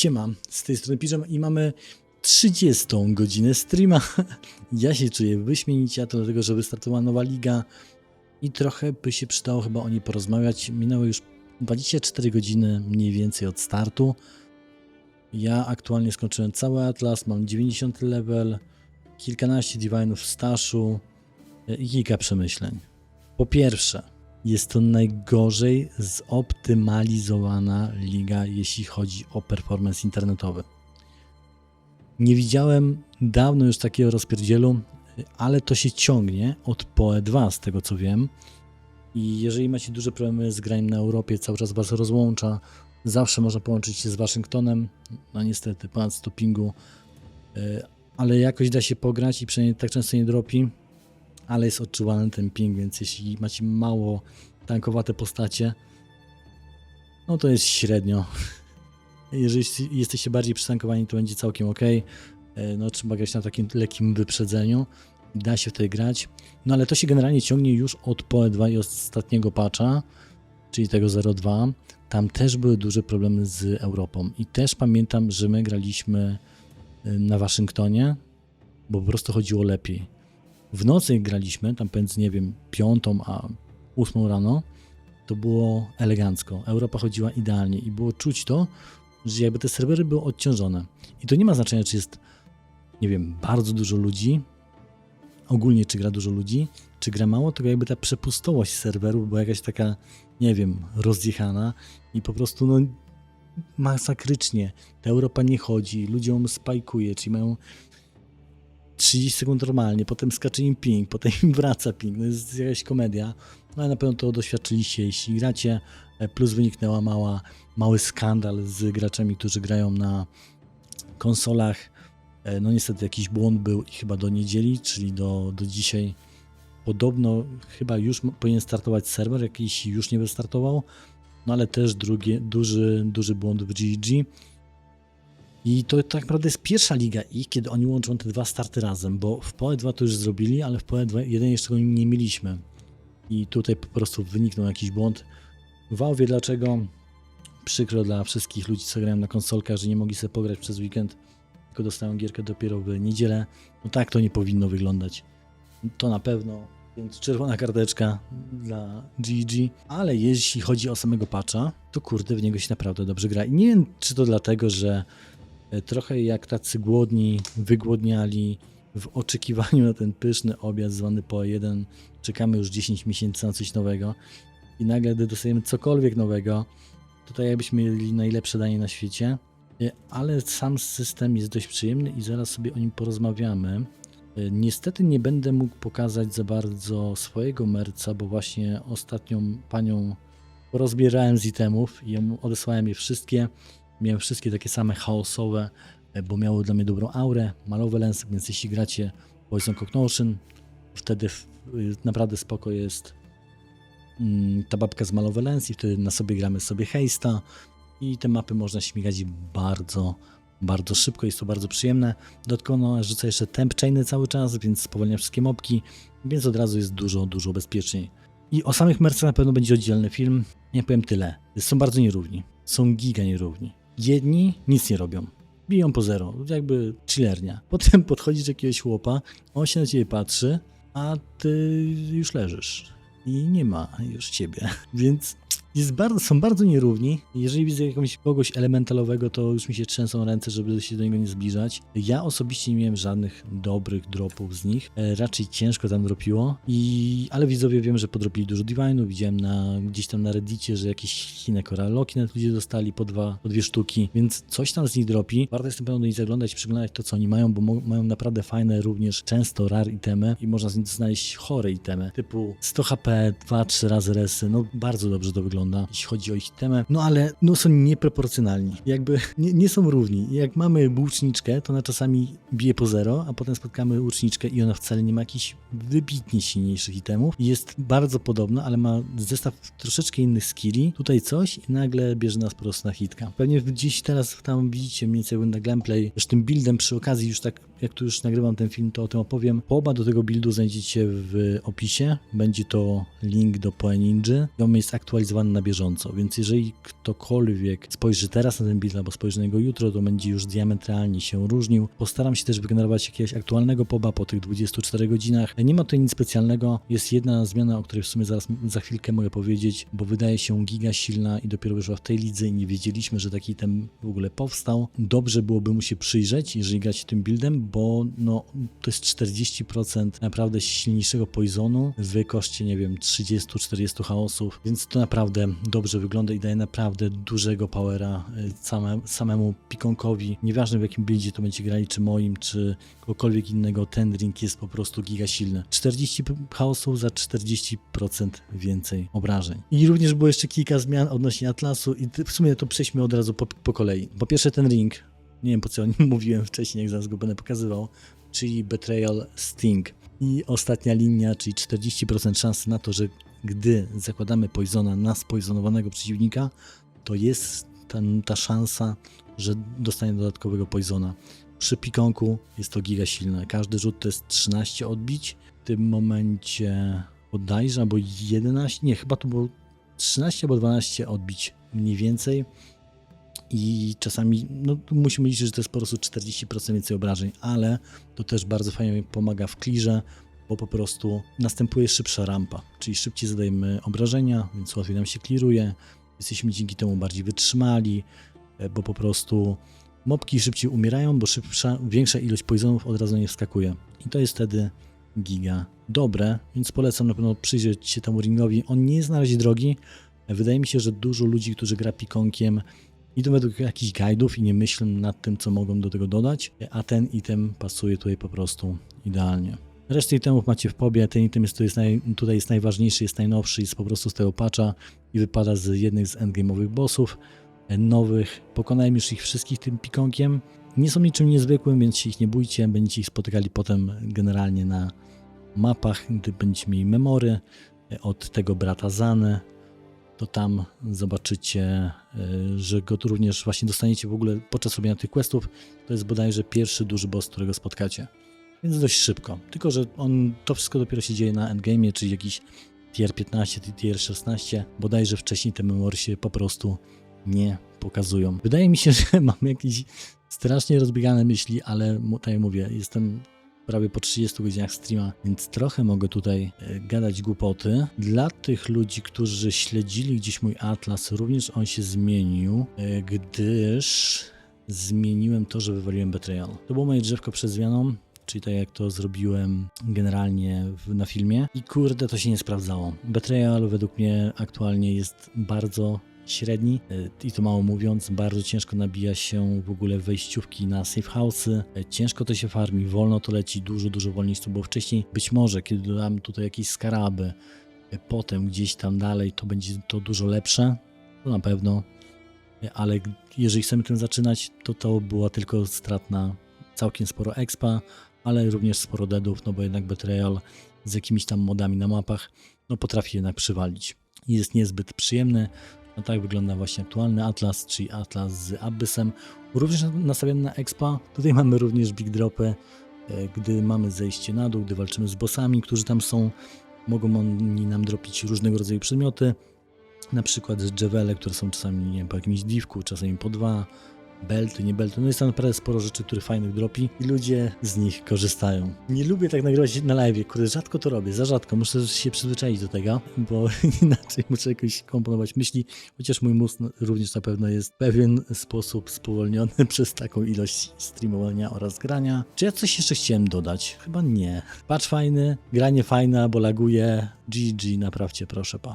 Siema, z tej strony Piżam i mamy 30 godzinę streama. Ja się czuję wyśmienicie, a to dlatego, że wystartowała nowa liga i trochę by się przydało chyba o niej porozmawiać. Minęły już 24 godziny mniej więcej od startu. Ja aktualnie skończyłem cały Atlas, mam 90 level, kilkanaście divinów w staszu i kilka przemyśleń. Po pierwsze, jest to najgorzej zoptymalizowana liga, jeśli chodzi o performance internetowy. Nie widziałem dawno już takiego rozpierdzielu, ale to się ciągnie od PoE 2, z tego co wiem. I jeżeli macie duże problemy z graniem na Europie, cały czas was rozłącza, zawsze można połączyć się z Waszyngtonem. No niestety, ponad stopingu, ale jakoś da się pograć i przynajmniej tak często nie dropi ale jest odczuwalny ten ping, więc jeśli macie mało tankowate postacie, no to jest średnio. Jeżeli jesteście bardziej przytankowani, to będzie całkiem ok. No trzeba grać na takim lekkim wyprzedzeniu. Da się wtedy grać. No ale to się generalnie ciągnie już od PoE 2 i ostatniego patcha, czyli tego 0.2. Tam też były duże problemy z Europą. I też pamiętam, że my graliśmy na Waszyngtonie, bo po prostu chodziło lepiej w nocy graliśmy, tam pomiędzy, nie wiem, piątą a ósmą rano, to było elegancko. Europa chodziła idealnie i było czuć to, że jakby te serwery były odciążone. I to nie ma znaczenia, czy jest, nie wiem, bardzo dużo ludzi, ogólnie czy gra dużo ludzi, czy gra mało, tylko jakby ta przepustowość serwerów była jakaś taka, nie wiem, rozjechana i po prostu no masakrycznie. Ta Europa nie chodzi, ludziom spajkuje, czyli mają 30 sekund normalnie, potem skacze im ping, potem im wraca ping, no jest jakaś komedia, no ale na pewno to doświadczyliście, jeśli gracie, e, plus wyniknęła mała, mały skandal z graczami, którzy grają na konsolach, e, no niestety jakiś błąd był i chyba do niedzieli, czyli do, do dzisiaj. Podobno chyba już powinien startować serwer, jakiś już nie wystartował, no ale też drugi, duży, duży błąd w GG. I to tak naprawdę jest pierwsza liga ich, kiedy oni łączą te dwa starty razem, bo w PoE 2 to już zrobili, ale w PoE 2 jeden jeszcze go nie mieliśmy. I tutaj po prostu wyniknął jakiś błąd. Wałwie dlaczego? Przykro dla wszystkich ludzi, co grają na konsolkach, że nie mogli sobie pograć przez weekend, tylko dostają gierkę dopiero w niedzielę. No tak to nie powinno wyglądać. To na pewno. Więc czerwona karteczka dla GG. Ale jeśli chodzi o samego patcha, to kurde, w niego się naprawdę dobrze gra. I nie wiem, czy to dlatego, że trochę jak tacy głodni, wygłodniali w oczekiwaniu na ten pyszny obiad zwany po jeden. Czekamy już 10 miesięcy na coś nowego i nagle, gdy dostajemy cokolwiek nowego, tutaj jakbyśmy mieli najlepsze danie na świecie, e, ale sam system jest dość przyjemny i zaraz sobie o nim porozmawiamy. E, niestety nie będę mógł pokazać za bardzo swojego merca, bo właśnie ostatnią panią rozbierałem z itemów i odesłałem je wszystkie. Miałem wszystkie takie same chaosowe, e, bo miały dla mnie dobrą aurę, malowe lensy, więc jeśli gracie Poison Cognotion, wtedy y, naprawdę spoko jest mm, ta babka z malowe lens i wtedy na sobie gramy sobie hejsta i te mapy można śmigać bardzo, bardzo szybko, jest to bardzo przyjemne. Dodatkowo no, rzuca jeszcze temp chainy cały czas, więc spowalnia wszystkie mopki, więc od razu jest dużo, dużo bezpieczniej. I o samych mercach na pewno będzie oddzielny film. Nie powiem tyle. Są bardzo nierówni. Są giga nierówni. Jedni nic nie robią. Biją po zero, jakby chillernia. Potem podchodzisz do jakiegoś chłopa, on się na ciebie patrzy, a ty już leżysz. I nie ma już ciebie. Więc bardzo, są bardzo nierówni. Jeżeli widzę jakiegoś kogoś elementalowego, to już mi się trzęsą ręce, żeby się do niego nie zbliżać. Ja osobiście nie miałem żadnych dobrych dropów z nich. E, raczej ciężko tam dropiło. I, ale widzowie wiem, że podropili dużo divine'ów. Widziałem na, gdzieś tam na reddicie, że jakieś Chine koraloki nawet ludzie dostali po, dwa, po dwie sztuki, więc coś tam z nich dropi. Warto jest na pewno do nich zaglądać, przyglądać to, co oni mają, bo mają naprawdę fajne, również często rar itemy i można z nich znaleźć chore itemy, typu 100 HP, 2-3 razy resy. No bardzo dobrze to wygląda wygląda, jeśli chodzi o ich temę. No ale no, są nieproporcjonalni. Jakby nie, nie są równi. Jak mamy łuczniczkę, to ona czasami bije po zero, a potem spotkamy łuczniczkę i ona wcale nie ma jakichś wybitnie silniejszych itemów. Jest bardzo podobna, ale ma zestaw troszeczkę innych skilli. Tutaj coś i nagle bierze nas po prostu na hitka. Pewnie gdzieś teraz tam widzicie mniej więcej na gameplay, że tym buildem przy okazji już tak jak tu już nagrywam ten film, to o tym opowiem. Poba do tego buildu znajdziecie w opisie. Będzie to link do Poe Ninja. On jest aktualizowany na bieżąco, więc jeżeli ktokolwiek spojrzy teraz na ten build albo spojrzy na niego jutro, to będzie już diametralnie się różnił. Postaram się też wygenerować jakiegoś aktualnego poba po tych 24 godzinach. Nie ma tutaj nic specjalnego, jest jedna zmiana, o której w sumie zaraz za chwilkę mogę powiedzieć, bo wydaje się giga silna i dopiero wyszła w tej lidze i nie wiedzieliśmy, że taki ten w ogóle powstał. Dobrze byłoby mu się przyjrzeć, jeżeli gracie tym buildem, bo no, to jest 40% naprawdę silniejszego poisonu w koszcie, nie wiem, 30-40 chaosów, więc to naprawdę dobrze wygląda i daje naprawdę dużego powera y, same, samemu Pikonkowi. Nieważne w jakim buildzie to będzie grali, czy moim, czy kogokolwiek innego, ten ring jest po prostu giga silny. 40 chaosów za 40% więcej obrażeń. I również było jeszcze kilka zmian odnośnie Atlasu i w sumie to przejdźmy od razu po, po kolei. Po pierwsze ten ring, nie wiem po co o nim mówiłem wcześniej, jak zaraz go będę pokazywał, czyli Betrayal Sting. I ostatnia linia, czyli 40% szansy na to, że gdy zakładamy poisona na spoizonowanego przeciwnika, to jest ten, ta szansa, że dostanie dodatkowego poisona. Przy pikonku jest to giga silne. Każdy rzut to jest 13 odbić. W tym momencie bodajże, albo 11, nie, chyba to było 13 albo 12 odbić mniej więcej. I czasami no, musimy liczyć, że to jest po prostu 40% więcej obrażeń, ale to też bardzo fajnie pomaga w clearze, bo po prostu następuje szybsza rampa, czyli szybciej zadajemy obrażenia, więc łatwiej nam się clearuje. Jesteśmy dzięki temu bardziej wytrzymali, e, bo po prostu mopki szybciej umierają, bo szybsza, większa ilość poisonów od razu nie wskakuje. I to jest wtedy giga dobre, więc polecam na pewno przyjrzeć się temu ringowi. On nie jest na razie drogi. Wydaje mi się, że dużo ludzi, którzy gra pikonkiem, idą według jakichś guidów i nie myślą nad tym, co mogą do tego dodać, a ten item pasuje tutaj po prostu idealnie. Resztę itemów macie w pobie, ten item jest, jest naj, tutaj jest najważniejszy, jest najnowszy, jest po prostu z tego patcha i wypada z jednych z endgame'owych bossów e, nowych. Pokonałem już ich wszystkich tym pikonkiem. Nie są niczym niezwykłym, więc się ich nie bójcie, będziecie ich spotykali potem generalnie na mapach, gdy będziecie mieli memory e, od tego brata Zany, to tam zobaczycie, że go tu również właśnie dostaniecie w ogóle podczas robienia tych questów. To jest bodajże pierwszy duży boss, którego spotkacie. Więc dość szybko. Tylko, że on, to wszystko dopiero się dzieje na endgame, czyli jakiś tier 15, tier 16. Bodajże wcześniej te memory się po prostu nie pokazują. Wydaje mi się, że mam jakieś strasznie rozbiegane myśli, ale tak jak mówię, jestem prawie po 30 godzinach streama, więc trochę mogę tutaj e, gadać głupoty. Dla tych ludzi, którzy śledzili gdzieś mój atlas, również on się zmienił, e, gdyż zmieniłem to, że wywaliłem Betrayal. To było moje drzewko przed zmianą, czyli tak jak to zrobiłem generalnie w, na filmie i kurde to się nie sprawdzało. Betrayal według mnie aktualnie jest bardzo średni e, i to mało mówiąc, bardzo ciężko nabija się w ogóle wejściówki na safe house'y, E, ciężko to się farmi, wolno to leci, dużo, dużo wolniej niż to było wcześniej. Być może, kiedy dodam tutaj jakieś skaraby, e, potem gdzieś tam dalej, to będzie to dużo lepsze, to na pewno, ale jeżeli chcemy tym zaczynać, to to była tylko stratna całkiem sporo expa, ale również sporo deadów, no bo jednak Betrayal z jakimiś tam modami na mapach, no potrafi jednak przywalić. Jest niezbyt przyjemny, no tak wygląda właśnie aktualny Atlas, czyli Atlas z Abyssem, również nastawiony na expa. Tutaj mamy również big dropy, e, gdy mamy zejście na dół, gdy walczymy z bossami, którzy tam są, mogą oni nam dropić różnego rodzaju przedmioty, na przykład Jewele, które są czasami nie wiem, po jakimś diwku, czasami po dwa, belty, nie belty. No jest tam naprawdę sporo rzeczy, które fajnych dropi i ludzie z nich korzystają. Nie lubię tak nagrywać na live, kurde, rzadko to robię, za rzadko. Muszę się przyzwyczaić do tego, bo inaczej muszę jakoś komponować myśli, chociaż mój mózg no, również na pewno jest w pewien sposób spowolniony przez taką ilość streamowania oraz grania. Czy ja coś jeszcze chciałem dodać? Chyba nie. Patch fajny, granie fajne, bo laguje. GG, naprawcie proszę, pa.